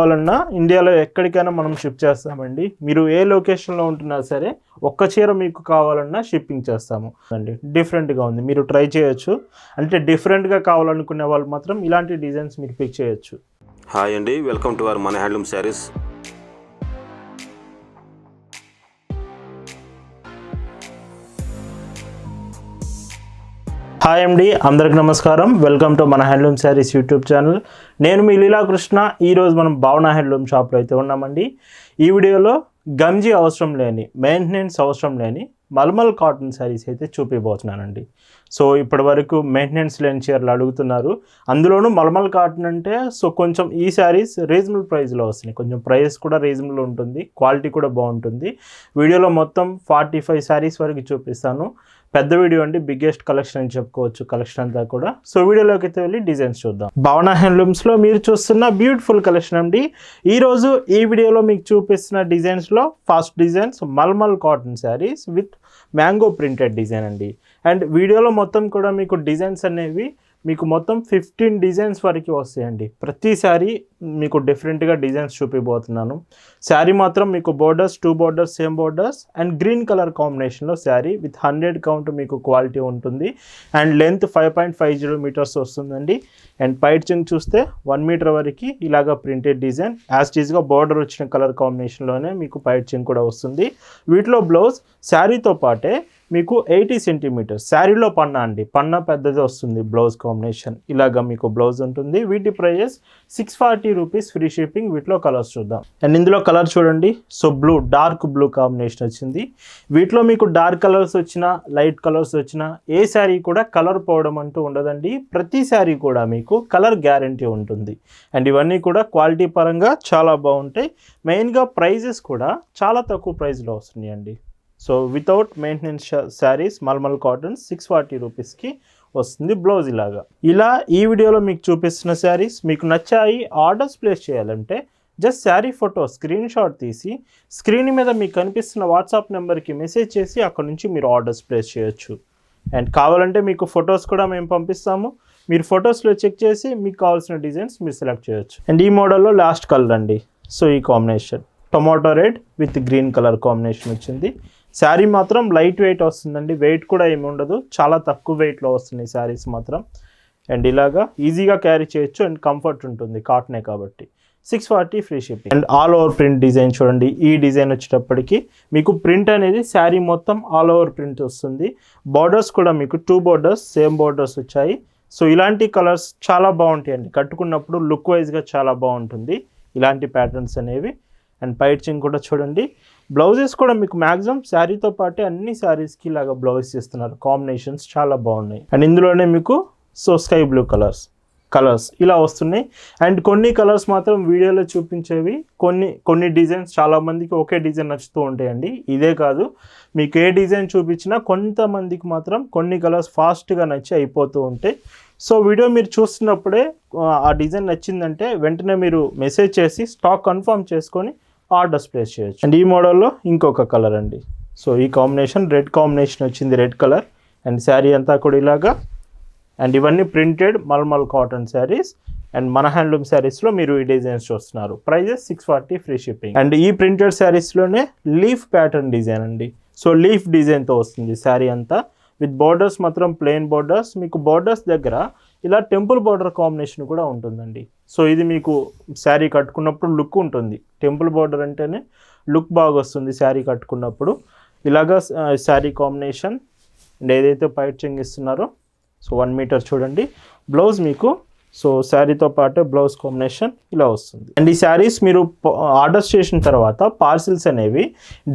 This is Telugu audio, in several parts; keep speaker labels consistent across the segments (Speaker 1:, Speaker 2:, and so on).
Speaker 1: కావాలన్నా ఇండియాలో ఎక్కడికైనా మనం షిప్ చేస్తామండి. మీరు ఏ లొకేషన్లో ఉంటున్నా సరే ఒక్క చీర మీకు కావాలన్నా షిప్పింగ్ చేస్తాము. అండి డిఫరెంట్గా ఉంది. మీరు ట్రై చేయొచ్చు. అంటే డిఫరెంట్గా కావాలనుకునే వాళ్ళు మాత్రం ఇలాంటి డిజైన్స్ మీరు పిక్ చేయొచ్చు.
Speaker 2: హాయ్ అండి. వెల్కమ్ టు అవర్ మన హ్యాండ్లూమ్ శారీస్.
Speaker 1: హాయ్ అండి అందరికి నమస్కారం. వెల్కమ్ టు మన హ్యాండ్లూమ్ శారీస్ యూట్యూబ్ ఛానల్. నేను మీ లీలాకృష్ణ. ఈరోజు మనం భావన హ్యాండ్లూమ్ షాప్లో అయితే ఉన్నామండి. ఈ వీడియోలో గంజి అవసరం లేని మెయింటెనెన్స్ అవసరం లేని మల్మల్ కాటన్ శారీస్ అయితే చూపిపోతున్నానండి సో ఇప్పటి వరకు మెయింటెనెన్స్ లేని చీరలు అడుగుతున్నారు. అందులోనూ మల్మల్ కాటన్ అంటే సో కొంచెం ఈ శారీస్ రీజనబుల్ ప్రైస్లో వస్తున్నాయి. కొంచెం ప్రైస్ కూడా రీజనబుల్ ఉంటుంది. క్వాలిటీ కూడా బాగుంటుంది. వీడియోలో మొత్తం ఫార్టీ ఫైవ్ శారీస్ వరకు చూపిస్తాను. పెద్ద వీడియో అండి బిగ్గెస్ట్ కలెక్షన్ అని చెప్పుకోవచ్చు కలెక్షన్ అంతా కూడా. సో వీడియోలోకి అయితే వెళ్ళి డిజైన్స్ చూద్దాం. భావన హ్యాండ్లూమ్స్లో మీరు చూస్తున్న బ్యూటిఫుల్ కలెక్షన్ అండి. ఈరోజు ఈ వీడియోలో మీకు చూపిస్తున్న డిజైన్స్లో first designs mulmul cotton saris with mango printed design అండి. అండ్ వీడియోలో మొత్తం కూడా మీకు డిజైన్స్ అనేవి మీకు మొత్తం ఫిఫ్టీన్ డిజైన్స్ వరకు వస్తాయండి. ప్రతి శారీ మీకు డిఫరెంట్గా డిజైన్స్ చూపిపోతున్నాను శారీ మాత్రం మీకు borders two borders same borders and green colour కాంబినేషన్లో శారీ విత్ హండ్రెడ్ కౌంట్ మీకు క్వాలిటీ ఉంటుంది. And length five point five zero metres వస్తుందండి. అండ్ పైట్ చింగ్ చూస్తే వన్ మీటర్ వరకు ఇలాగ ప్రింటెడ్ డిజైన్ యాజ్ టీజ్గా బోర్డర్ వచ్చిన కలర్ కాంబినేషన్లోనే మీకు పైట్ చింగ్ కూడా వస్తుంది. వీటిలో బ్లౌజ్ శారీతో పాటే మీకు ఎయిటీ సెంటీమీటర్స్. శారీలో పన్నా అండి. పన్నా పెద్దది వస్తుంది బ్లౌజ్ కాంబినేషన్. ఇలాగా మీకు బ్లౌజ్ ఉంటుంది. వీటి prices six forty rupees free shipping. వీటిలో కలర్స్ చూద్దాం. అండ్ ఇందులో కలర్ చూడండి. So blue dark blue combination వచ్చింది. వీటిలో మీకు డార్క్ కలర్స్ వచ్చినా లైట్ కలర్స్ వచ్చినా ఏ శారీ కూడా కలర్ పోవడం అంటూ ఉండదండి. ప్రతి శారీ కూడా మీకు కలర్ గ్యారంటీ ఉంటుంది. అండ్ ఇవన్నీ కూడా క్వాలిటీ పరంగా చాలా బాగుంటాయి. మెయిన్గా ప్రైజెస్ కూడా చాలా తక్కువ ప్రైస్లో వస్తున్నాయండి. So without maintenance saris mulmul cotton six forty రూపీస్కి వస్తుంది బ్లౌజ్ ఇలాగా. ఇలా ఈ వీడియోలో మీకు చూపిస్తున్న శారీస్ మీకు నచ్చాయి ఆర్డర్స్ ప్లేస్ చేయాలంటే just sari photo screenshot తీసి స్క్రీన్ మీద మీకు కనిపిస్తున్న వాట్సాప్ నెంబర్కి మెసేజ్ చేసి అక్కడ నుంచి మీరు ఆర్డర్స్ ప్లేస్ చేయొచ్చు. అండ్ కావాలంటే మీకు ఫొటోస్ కూడా మేము పంపిస్తాము. మీరు ఫొటోస్లో చెక్ చేసి మీకు కావాల్సిన డిజైన్స్ మీరు సెలెక్ట్ చేయొచ్చు. అండ్ ఈ మోడల్లో లాస్ట్ కలర్ అండి. సో ఈ combination tomato red with green colour combination వచ్చింది. శారీ మాత్రం లైట్ వెయిట్ వస్తుందండి. వెయిట్ కూడా ఏమి ఉండదు. చాలా తక్కువ వెయిట్లో వస్తున్నాయి శారీస్ మాత్రం. అండ్ ఇలాగా ఈజీగా క్యారీ చేయొచ్చు. అండ్ కంఫర్ట్ ఉంటుంది కాటనే కాబట్టి. Six forty free shipping. And all over print design చూడండి. ఈ డిజైన్ వచ్చేటప్పటికి మీకు ప్రింట్ అనేది శారీ మొత్తం ఆల్ ఓవర్ ప్రింట్ వస్తుంది. బార్డర్స్ కూడా మీకు టూ బార్డర్స్ సేమ్ బార్డర్స్ వచ్చాయి. సో ఇలాంటి కలర్స్ చాలా బాగుంటాయండి. కట్టుకున్నప్పుడు లుక్ వైజ్గా చాలా బాగుంటుంది. ఇలాంటి ప్యాటర్న్స్ అనేవి. అండ్ పైచింగ్ కూడా చూడండి. బ్లౌజెస్ కూడా మీకు మ్యాక్సిమం శారీతో పాటే అన్ని శారీస్కి ఇలాగా బ్లౌజెస్ ఇస్తున్నారు కాంబినేషన్స్ చాలా బాగున్నాయి. అండ్ ఇందులోనే మీకు so sky blue colours colours ఇలా వస్తున్నాయి. అండ్ కొన్ని కలర్స్ మాత్రం వీడియోలో చూపించేవి. కొన్ని కొన్ని డిజైన్స్ చాలామందికి ఒకే డిజైన్ నచ్చుతూ ఉంటాయండి. ఇదే కాదు మీకు ఏ డిజైన్ చూపించినా కొంతమందికి మాత్రం కొన్ని కలర్స్ ఫాస్ట్గా నచ్చి అయిపోతూ ఉంటాయి. సో వీడియో మీరు చూస్తున్నప్పుడే ఆ డిజైన్ నచ్చిందంటే వెంటనే మీరు మెసేజ్ చేసి స్టాక్ కన్ఫర్మ్ చేసుకొని ఆర్డర్స్ ప్లేస్ చేయొచ్చు. అండ్ ఈ మోడల్లో ఇంకొక కలర్ అండి. సో ఈ కాంబినేషన్ రెడ్ కాంబినేషన్ వచ్చింది రెడ్ కలర్. అండ్ శారీ అంతా కూడా ఇలాగా. అండ్ ఇవన్నీ printed mulmul cotton saris. And మన హ్యాండ్లూమ్ శారీస్లో మీరు ఈ డిజైన్స్ చూస్తున్నారు. Prices six forty free shipping. And ఈ ప్రింటెడ్ శారీస్లోనే లీఫ్ ప్యాటర్న్ డిజైన్ అండి. సో లీఫ్ డిజైన్తో వస్తుంది శారీ అంతా. విత్ బార్డర్స్ మాత్రం ప్లెయిన్ బార్డర్స్. మీకు బార్డర్స్ దగ్గర ఇలా టెంపుల్ బార్డర్ కాంబినేషన్ కూడా ఉంటుందండి. సో ఇది మీకు శారీ కట్టుకున్నప్పుడు లుక్ ఉంటుంది. టెంపుల్ బార్డర్ అంటేనే లుక్ బాగా వస్తుంది శారీ కట్టుకున్నప్పుడు. ఇలాగా శారీ కాంబినేషన్ అండ్ ఏదైతే పైట్ ఇస్తున్నారో సో వన్ మీటర్ చూడండి. బ్లౌజ్ మీకు సో శారీతో పాటు బ్లౌజ్ కాంబినేషన్ ఇలా వస్తుంది. అండ్ ఈ శారీస్ మీరు ఆర్డర్స్ చేసిన తర్వాత పార్సిల్స్ అనేవి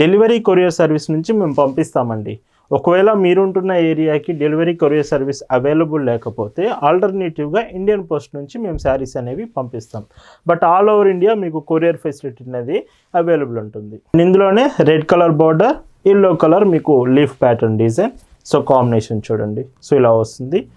Speaker 1: డెలివరీ కొరియర్ సర్వీస్ నుంచి మేము పంపిస్తామండి. ఒకవేళ మీరుంటున్న ఏరియాకి డెలివరీ కొరియర్ సర్వీస్ అవైలబుల్ లేకపోతే ఆల్టర్నేటివ్గా ఇండియన్ పోస్ట్ నుంచి మేము శారీస్ అనేవి పంపిస్తాం. బట్ ఆల్ ఓవర్ ఇండియా మీకు కొరియర్ ఫెసిలిటీ అనేది అవైలబుల్ ఉంటుంది. ఇందులోనే red colour border yellow colour మీకు leaf pattern design. So combination చూడండి. సో ఇలా వస్తుంది.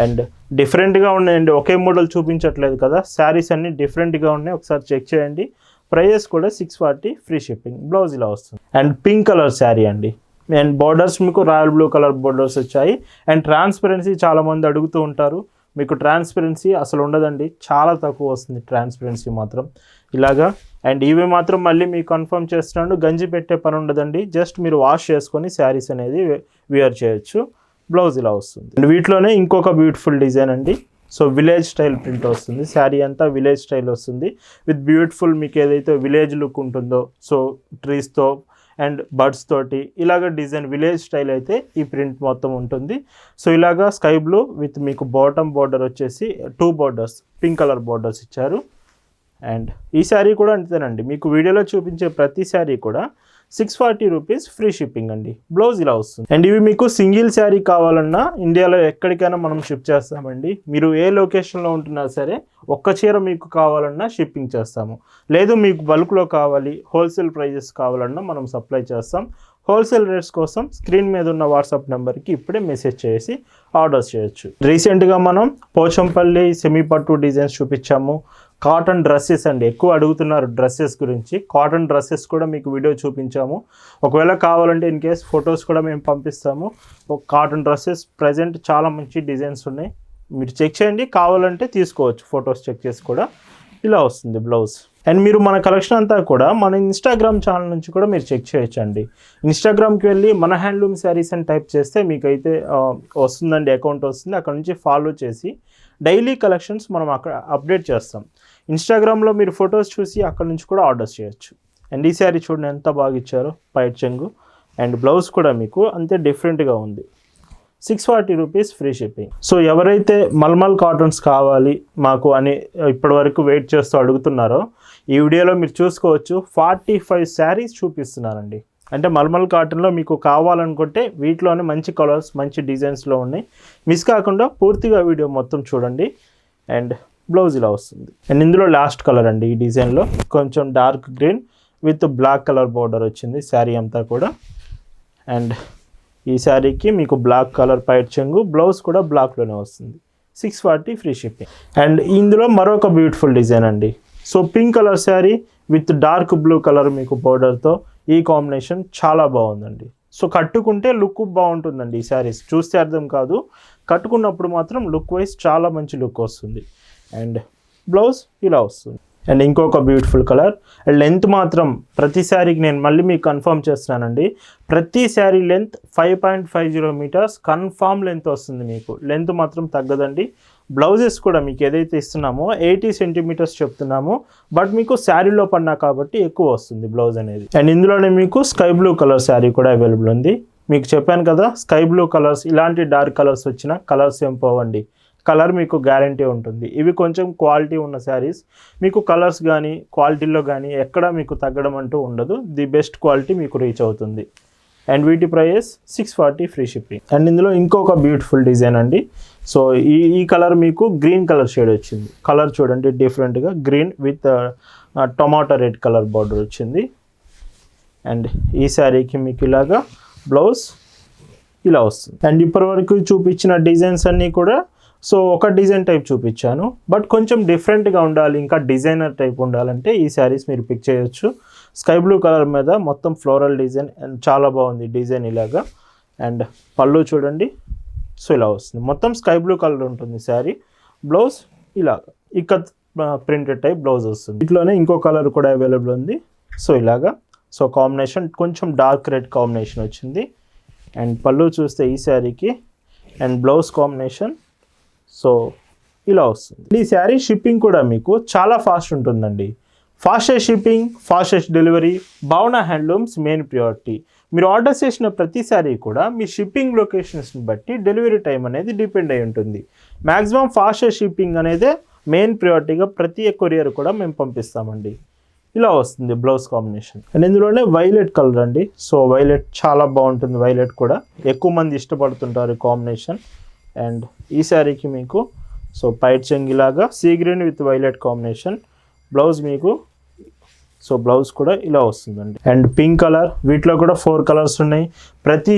Speaker 1: అండ్ డిఫరెంట్గా ఉన్నాయండి. ఒకే మోడల్ చూపించట్లేదు కదా. శారీస్ అన్నీ డిఫరెంట్గా ఉన్నాయి. ఒకసారి చెక్ చేయండి. ప్రైజెస్ కూడా six forty free shipping. Blouse ఇలా వస్తుంది. అండ్ పింక్ కలర్ శారీ అండి. అండ్ బార్డర్స్ మీకు రాయల్ బ్లూ కలర్ బార్డర్స్ వచ్చాయి. అండ్ ట్రాన్స్పరెన్సీ చాలామంది అడుగుతూ ఉంటారు. మీకు ట్రాన్స్పరెన్సీ అసలు ఉండదండి. చాలా తక్కువ వస్తుంది ట్రాన్స్పరెన్సీ మాత్రం. ఇలాగా. అండ్ ఇవి మాత్రం మళ్ళీ మీకు కన్ఫర్మ్ చేస్తున్నాను. గంజి పెట్టే పని ఉండదండి. జస్ట్ మీరు వాష్ చేసుకొని శారీస్ అనేది వేర్ చేయొచ్చు. బ్లౌజ్ ఇలా వస్తుంది. అండ్ వీటిలోనే ఇంకొక బ్యూటిఫుల్ డిజైన్ అండి. సో విలేజ్ స్టైల్ ప్రింట్ వస్తుంది. శారీ అంతా విలేజ్ స్టైల్ వస్తుంది. విత్ బ్యూటిఫుల్ మీకు ఏదైతే విలేజ్ లుక్ ఉంటుందో సో ట్రీస్తో అండ్ బర్డ్స్ తోటి ఇలాగ డిజైన్ విలేజ్ స్టైల్ అయితే ఈ ప్రింట్ మొత్తం ఉంటుంది. సో ఇలాగా స్కై బ్లూ విత్ మీకు బాటమ్ బార్డర్ వచ్చేసి two borders pink colour borders ఇచ్చారు. అండ్ ఈ శారీ కూడా అంతేనండి. మీకు వీడియోలో చూపించే ప్రతి శారీ కూడా six forty rupees free shipping అండి. బ్లౌజ్ ఇలా వస్తుంది. అండ్ ఇవి మీకు సింగిల్ శారీ కావాలన్నా ఇండియాలో ఎక్కడికైనా మనం షిప్ చేస్తామండి. మీరు ఏ లొకేషన్లో ఉంటున్నా సరే ఒక్క చీర మీకు కావాలన్నా షిప్పింగ్ చేస్తాము. లేదు మీకు బల్క్లో కావాలి హోల్సేల్ ప్రైజెస్ కావాలన్నా మనం సప్లై చేస్తాం. హోల్సేల్ రేట్స్ కోసం స్క్రీన్ మీద ఉన్న వాట్సాప్ నెంబర్కి ఇప్పుడే మెసేజ్ చేసి ఆర్డర్స్ చేయొచ్చు. రీసెంట్గా మనం పోచంపల్లి సెమీపట్టు డిజైన్స్ చూపించాము. కాటన్ డ్రెస్సెస్ అండి. ఎక్కువ అడుగుతున్నారు డ్రెస్సెస్ గురించి. కాటన్ డ్రెస్సెస్ కూడా మీకు వీడియో చూపించాము. ఒకవేళ కావాలంటే ఇన్ కేస్ ఫొటోస్ కూడా మేము పంపిస్తాము. కాటన్ డ్రెస్సెస్ ప్రజెంట్ చాలా మంచి డిజైన్స్ ఉన్నాయి. మీరు చెక్ చేయండి. కావాలంటే తీసుకోవచ్చు. ఫొటోస్ చెక్ చేసి కూడా ఇలా వస్తుంది బ్లౌజ్. అండ్ మీరు మన కలెక్షన్ అంతా కూడా మన ఇన్స్టాగ్రామ్ ఛానల్ నుంచి కూడా మీరు చెక్ చేయొచ్చండి. ఇన్స్టాగ్రామ్కి వెళ్ళి మన హ్యాండ్లూమ్ శారీస్ అని టైప్ చేస్తే మీకైతే వస్తుందండి. అకౌంట్ వస్తుంది. అక్కడ నుంచి ఫాలో చేసి డైలీ కలెక్షన్స్ మనం అక్కడ అప్డేట్ చేస్తాం. ఇన్స్టాగ్రామ్లో మీరు ఫొటోస్ చూసి అక్కడ నుంచి కూడా ఆర్డర్స్ చేయొచ్చు. అండ్ ఈ శారీ చూడండి ఎంత బాగా ఇచ్చారో పైట్ చెంగు. అండ్ బ్లౌజ్ కూడా మీకు అంతే డిఫరెంట్గా ఉంది. Six forty rupees free shipping so ఎవరైతే మల్మల్ కాటన్స్ కావాలి మాకు అని ఇప్పటివరకు వెయిట్ చేస్తూ అడుగుతున్నారో ఈ వీడియోలో మీరు చూసుకోవచ్చు. ఫార్టీ ఫైవ్ శారీస్ చూపిస్తున్నారండి. అంటే మల్మల్ కాటన్లో మీకు కావాలనుకుంటే వీటిలోనే మంచి కలర్స్ మంచి డిజైన్స్లో ఉన్నాయి. మిస్ కాకుండా పూర్తిగా వీడియో మొత్తం చూడండి. అండ్ బ్లౌజ్ ఇలా వస్తుంది. అండ్ ఇందులో లాస్ట్ కలర్ అండి ఈ డిజైన్లో. కొంచెం dark green with black colour border వచ్చింది శారీ అంతా కూడా. అండ్ ఈ శారీకి మీకు బ్లాక్ కలర్ పైట్ చెంగు బ్లౌజ్ కూడా బ్లాక్లోనే వస్తుంది. Six forty free shipping. And ఇందులో మరొక బ్యూటిఫుల్ డిజైన్ అండి. So pink colour sari with dark blue colour మీకు బోర్డర్తో ఈ కాంబినేషన్ చాలా బాగుందండి. సో కట్టుకుంటే లుక్ బాగుంటుందండి ఈ శారీస్. చూస్తే అర్థం కాదు. కట్టుకున్నప్పుడు మాత్రం లుక్ వైజ్ చాలా మంచి లుక్ వస్తుంది. అండ్ బ్లౌజ్ ఇలా వస్తుంది. అండ్ ఇంకొక బ్యూటిఫుల్ కలర్. లెంత్ మాత్రం ప్రతి శారీకి నేను మళ్ళీ మీకు కన్ఫర్మ్ చేస్తున్నానండి. ప్రతి sari length five point five zero metres confirm length వస్తుంది మీకు. లెంత్ మాత్రం తగ్గదండి. బ్లౌజెస్ కూడా మీకు ఏదైతే ఇస్తున్నామో ఎయిటీ సెంటీమీటర్స్ చెప్తున్నామో. బట్ మీకు శారీలో పడినా కాబట్టి ఎక్కువ వస్తుంది బ్లౌజ్ అనేది. అండ్ ఇందులోనే మీకు స్కై బ్లూ కలర్ శారీ కూడా అవైలబుల్ ఉంది. మీకు చెప్పాను కదా స్కై బ్లూ కలర్స్ ఇలాంటి డార్క్ కలర్స్ వచ్చిన కలర్స్ ఏం పోవండి. కలర్ మీకు గ్యారంటీ ఉంటుంది. ఇవి కొంచెం క్వాలిటీ ఉన్న శారీస్. మీకు కలర్స్ కానీ క్వాలిటీలో కానీ ఎక్కడ మీకు తగ్గడం అంటూ ఉండదు. ది బెస్ట్ క్వాలిటీ మీకు రీచ్ అవుతుంది. అండ్ వీటి price six forty free shipping and ఇందులో ఇంకొక బ్యూటిఫుల్ డిజైన్ అండి. సో ఈ ఈ కలర్ మీకు గ్రీన్ కలర్ షేడ్ వచ్చింది. కలర్ చూడండి డిఫరెంట్గా green with tomato red colour border వచ్చింది. అండ్ ఈ శారీకి మీకు ఇలాగా బ్లౌజ్ ఇలా వస్తుంది. అండ్ ఇప్పటివరకు చూపించిన డిజైన్స్ అన్నీ కూడా సో ఒక డిజైన్ టైప్ చూపించాను. బట్ కొంచెం డిఫరెంట్గా ఉండాలి ఇంకా డిజైనర్ టైప్ ఉండాలంటే ఈ శారీస్ మీరు పిక్ చేయొచ్చు. స్కై బ్లూ కలర్ మీద మొత్తం ఫ్లోరల్ డిజైన్ అండ్ చాలా బాగుంది డిజైన్ ఇలాగా. అండ్ పళ్ళు చూడండి సో ఇలా వస్తుంది. మొత్తం స్కై బ్లూ కలర్ ఉంటుంది శారీ. బ్లౌజ్ ఇలాగా. ఇక ప్రింటెడ్ టైప్ బ్లౌజ్ వస్తుంది. ఇట్లోనే ఇంకో కలర్ కూడా అవైలబుల్ ఉంది. సో ఇలాగా. సో కాంబినేషన్ కొంచెం డార్క్ రెడ్ కాంబినేషన్ వచ్చింది. అండ్ పళ్ళు చూస్తే ఈ శారీకి. And blouse combination. సో ఇలా వస్తుంది. ఈ శారీ షిప్పింగ్ కూడా మీకు చాలా ఫాస్ట్ ఉంటుందండి. Fastest shipping fastest delivery Bhavana handlooms main priority. మీరు ఆర్డర్ చేసిన ప్రతిసారి కూడా మీ షిప్పింగ్ లొకేషన్స్ని బట్టి డెలివరీ టైం అనేది డిపెండ్ అయి ఉంటుంది. మ్యాక్సిమం ఫాస్టెస్ట్ షిప్పింగ్ అనేది మెయిన్ ప్రియారిటీగా ప్రతి కొరియర్ కూడా మేము పంపిస్తామండి. ఇలా వస్తుంది బ్లౌజ్ కాంబినేషన్. అండ్ ఇందులోనే వైలెట్ కలర్ అండి. సో వైలెట్ చాలా బాగుంటుంది వైలెట్ కూడా. ఎక్కువ మంది ఇష్టపడుతుంటారు ఈ కాంబినేషన్. అండ్ ఈ శారీకి మీకు సో పైట్ చెంగిలాగా sea green with violet combination. Blouse మీకు సో బ్లౌజ్ కూడా ఇలా వస్తుందండి. అండ్ పింక్ కలర్ వీటిలో కూడా ఫోర్ కలర్స్ ఉన్నాయి. ప్రతి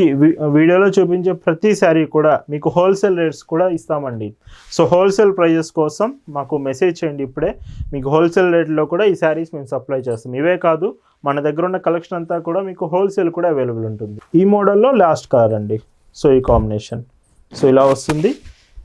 Speaker 1: వీడియోలో చూపించే ప్రతి శారీ కూడా మీకు హోల్సేల్ రేట్స్ కూడా ఇస్తామండి. సో హోల్సేల్ ప్రైజెస్ కోసం మాకు మెసేజ్ చేయండి ఇప్పుడే. మీకు హోల్సేల్ రేట్లో కూడా ఈ శారీస్ మేము సప్లై చేస్తాం. ఇవే కాదు మన దగ్గర ఉన్న కలెక్షన్ అంతా కూడా మీకు హోల్సేల్ కూడా అవైలబుల్ ఉంటుంది. ఈ మోడల్లో లాస్ట్ కలర్ అండి. సో ఈ కాంబినేషన్. సో ఇలా వస్తుంది.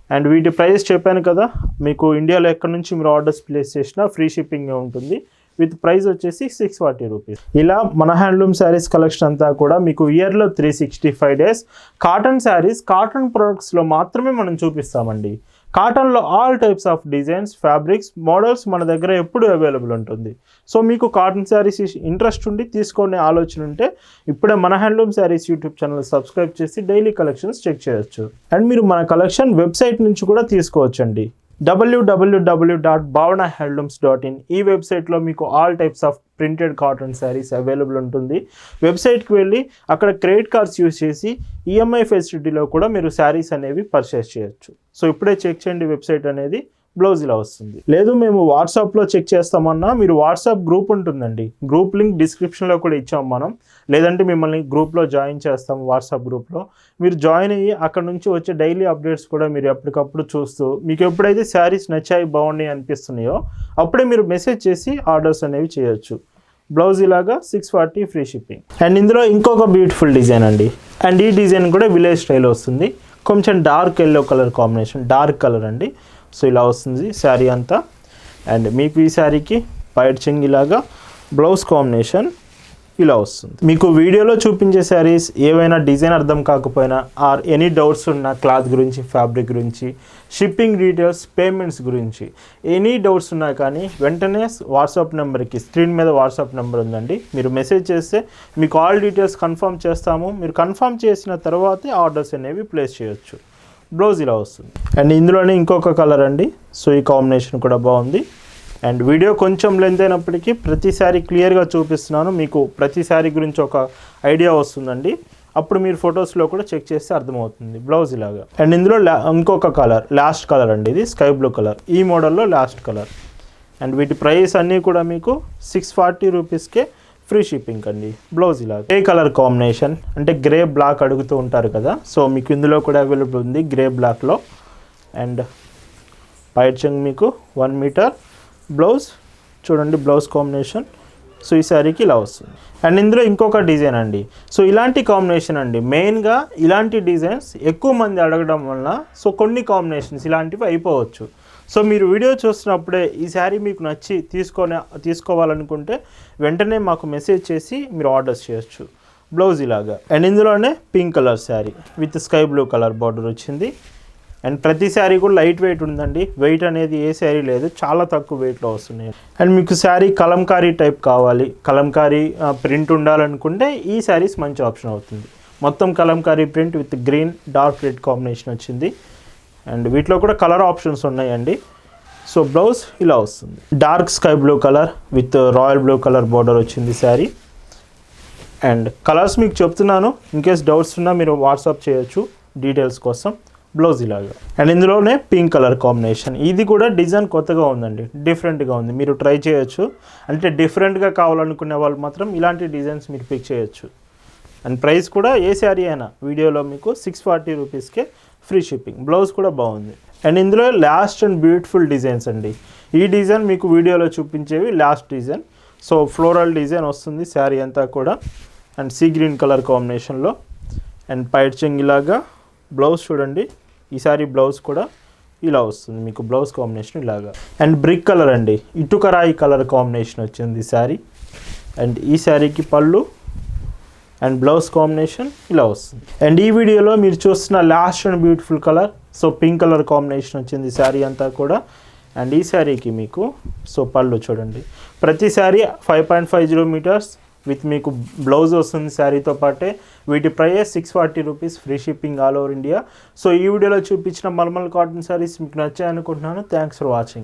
Speaker 1: అండ్ వీటి ప్రైస్ చెప్పాను కదా మీకు ఇండియాలో ఎక్కడి నుంచి మీరు ఆర్డర్స్ ప్లేస్ చేసినా ఫ్రీ షిప్పింగ్ ఉంటుంది. విత్ ప్రైస్ వచ్చేసి సిక్స్ ఫార్టీ రూపీస్ ఇలా మన హ్యాండ్లూమ్ శారీస్ కలెక్షన్ అంతా కూడా మీకు ఇయర్లో three sixty five days cotton sarees cotton ప్రొడక్ట్స్లో మాత్రమే మనం చూపిస్తామండి. కాటన్లో all types of designs fabrics models మన దగ్గర ఎప్పుడు అవైలబుల్ ఉంటుంది. సో మీకు కాటన్ శారీస్ ఇంట్రెస్ట్ ఉండి తీసుకునే ఆలోచన ఉంటే ఇప్పుడే మన handloom sarees YouTube channel subscribe చేసి డైలీ కలెక్షన్స్ చెక్ చేయొచ్చు. అండ్ మీరు మన కలెక్షన్ వెబ్సైట్ నుంచి కూడా తీసుకోవచ్చండి. W W W dot Bhavana handlooms dot in ఈ వెబ్సైట్లో మీకు all types of printed cotton sarees available ఉంటుంది. వెబ్సైట్కి వెళ్ళి అక్కడ క్రెడిట్ కార్డ్స్ యూజ్ చేసి ఈఎంఐ ఫెసిలిటీలో కూడా మీరు శారీస్ అనేవి పర్చేస్ చేయొచ్చు. సో ఇప్పుడే చెక్ చేయండి వెబ్సైట్ అనేది. బ్లౌజ్ ఇలా వస్తుంది. లేదు మేము వాట్సాప్లో చెక్ చేస్తామన్నా మీరు వాట్సాప్ గ్రూప్ ఉంటుందండి. గ్రూప్ లింక్ డిస్క్రిప్షన్లో కూడా ఇచ్చాం మనం. లేదంటే మిమ్మల్ని గ్రూప్లో జాయిన్ చేస్తాం వాట్సాప్ గ్రూప్లో మీరు జాయిన్ అయ్యి అక్కడ నుంచి వచ్చే డైలీ అప్డేట్స్ కూడా మీరు ఎప్పటికప్పుడు చూస్తూ మీకు ఎప్పుడైతే శారీస్ నచ్చాయి బాగున్నాయి అనిపిస్తున్నాయో అప్పుడే మీరు మెసేజ్ చేసి ఆర్డర్స్ అనేవి చేయొచ్చు. బ్లౌజ్ ఇలాగా six forty free shipping and ఇందులో ఇంకొక బ్యూటిఫుల్ డిజైన్ అండి. అండ్ ఈ డిజైన్ కూడా విలేజ్ స్టైల్ వస్తుంది. కొంచెం dark yellow colour combination dark colour అండి. సో ఇలా వస్తుంది శారీ అంతా. అండ్ మీకు ఈ శారీకి పైట్ చెంగ్ ఇలాగా బ్లౌజ్ కాంబినేషన్ ఇలా వస్తుంది. మీకు వీడియోలో చూపించే శారీస్ ఏవైనా డిజైన్ అర్థం కాకపోయినా ఆర్ ఎనీ డౌట్స్ ఉన్న క్లాత్ గురించి ఫ్యాబ్రిక్ గురించి షిప్పింగ్ డీటెయిల్స్ పేమెంట్స్ గురించి ఎనీ డౌట్స్ ఉన్నా కానీ వెంటనే వాట్సాప్ నెంబర్కి స్క్రీన్ మీద వాట్సాప్ నెంబర్ ఉందండి. మీరు మెసేజ్ చేస్తే మీకు ఆల్ డీటెయిల్స్ కన్ఫర్మ్ చేస్తాము. మీరు కన్ఫర్మ్ చేసిన తర్వాతే ఆర్డర్స్ అనేవి ప్లేస్ చేయొచ్చు. బ్లౌజ్ ఇలా వస్తుంది. అండ్ ఇందులోనే ఇంకొక కలర్ అండి. సో ఈ కాంబినేషన్ కూడా బాగుంది. అండ్ వీడియో కొంచెం లెంత్ అయినప్పటికీ ప్రతిసారి క్లియర్గా చూపిస్తున్నాను. మీకు ప్రతిసారి గురించి ఒక ఐడియా వస్తుందండి. అప్పుడు మీరు ఫొటోస్లో కూడా చెక్ చేస్తే అర్థమవుతుంది బ్లౌజ్ ఇలాగా అండ్ ఇందులో లా ఇంకొక కలర్ లాస్ట్ కలర్ అండి ఇది స్కై బ్లూ కలర్. ఈ మోడల్లో లాస్ట్ కలర్. అండ్ వీటి ప్రైస్ అన్నీ కూడా మీకు సిక్స్ ఫార్టీ రూపీస్కే ఫ్రీ షిప్పింగ్ అండి. బ్లౌజ్ ఇలా. గ్రే కలర్ కాంబినేషన్ అంటే గ్రే బ్లాక్ అడుగుతూ ఉంటారు కదా. సో మీకు ఇందులో కూడా అవైలబుల్ ఉంది గ్రే బ్లాక్లో అండ్ పైట్ మీకు వన్ మీటర్ బ్లౌజ్ చూడండి బ్లౌజ్ కాంబినేషన్ సో ఈ శారీకి ఇలా వస్తుంది. అండ్ ఇందులో ఇంకొక డిజైన్ అండి. సో ఇలాంటి కాంబినేషన్ అండి. మెయిన్గా ఇలాంటి డిజైన్స్ ఎక్కువ మంది అడగడం వలన సో కొన్ని కాంబినేషన్స్ ఇలాంటివి అయిపోవచ్చు. సో మీరు వీడియో చూస్తున్నప్పుడే ఈ శారీ మీకు నచ్చి తీసుకొని తీసుకోవాలనుకుంటే వెంటనే మాకు మెసేజ్ చేసి మీరు ఆర్డర్స్ చేయొచ్చు. బ్లౌజ్ ఇలాగా. అండ్ ఇందులోనే pink colour saree with sky blue colour border వచ్చింది. అండ్ ప్రతి శారీ కూడా లైట్ వెయిట్ ఉందండి. వెయిట్ అనేది ఏ శారీ లేదు. చాలా తక్కువ వెయిట్లో వస్తున్నాయి. అండ్ మీకు శారీ కలంకారీ టైప్ కావాలి. కలంకారీ ప్రింట్ ఉండాలనుకుంటే ఈ శారీస్ మంచి ఆప్షన్ అవుతుంది. మొత్తం Kalamkari print with green dark red combination వచ్చింది. అండ్ వీటిలో కూడా కలర్ ఆప్షన్స్ ఉన్నాయండి. సో బ్లౌజ్ ఇలా వస్తుంది. Dark sky blue colour with royal blue colour border వచ్చింది శారీ. అండ్ కలర్స్ మీకు చెప్తున్నాను. ఇన్ కేస్ డౌట్స్ ఉన్నా మీరు వాట్సాప్ చేయొచ్చు. డీటెయిల్స్ కోసం. బ్లౌజ్ ఇలాగా అండ్ ఇందులోనే పింక్ కలర్ కాంబినేషన్. ఇది కూడా డిజైన్ కొత్తగా ఉందండి. డిఫరెంట్గా ఉంది. మీరు ట్రై చేయొచ్చు. అంటే డిఫరెంట్గా కావాలనుకునే వాళ్ళు మాత్రం ఇలాంటి డిజైన్స్ మీరు పిక్ చేయొచ్చు. అండ్ ప్రైస్ కూడా ఏ శారీ అయినా వీడియోలో మీకు సిక్స్ ఫార్టీ రూపీస్కే ఫ్రీ షిప్పింగ్. బ్లౌజ్ కూడా బాగుంది. అండ్ ఇందులో లాస్ట్ అండ్ బ్యూటిఫుల్ డిజైన్స్ అండి. ఈ డిజైన్ మీకు వీడియోలో చూపించేవి last design. So floral design వస్తుంది శారీ అంతా కూడా. అండ్ సీ గ్రీన్ కలర్ కాంబినేషన్లో. అండ్ పైట్ చెంగిలాగా బ్లౌజ్ చూడండి. ఈ సారీ బ్లౌజ్ కూడా ఇలా వస్తుంది. మీకు బ్లౌజ్ కాంబినేషన్ ఇలాగా. అండ్ బ్రిక్ కలర్ అండి. ఇటుకరాయి కలర్ కాంబినేషన్ వచ్చింది ఈ శారీ అండ్ ఈ శారీకి పళ్ళు అండ్ బ్లౌజ్ కాంబినేషన్ ఇలా వస్తుంది. అండ్ ఈ వీడియోలో మీరు చూస్తున్న last and beautiful colour so pink colour combination వచ్చింది శారీ అంతా కూడా. అండ్ ఈ శారీకి మీకు సో పళ్ళు చూడండి. ప్రతి saree five point five zero metres with మీకు బ్లౌజ్ వస్తుంది శారీతో పాటే. వీటి price six forty rupees free shipping all over India so ఈ వీడియోలో చూపించిన మల్మల్ కాటన్ శారీస్ మీకు నచ్చాయనుకుంటున్నాను. Thanks for watching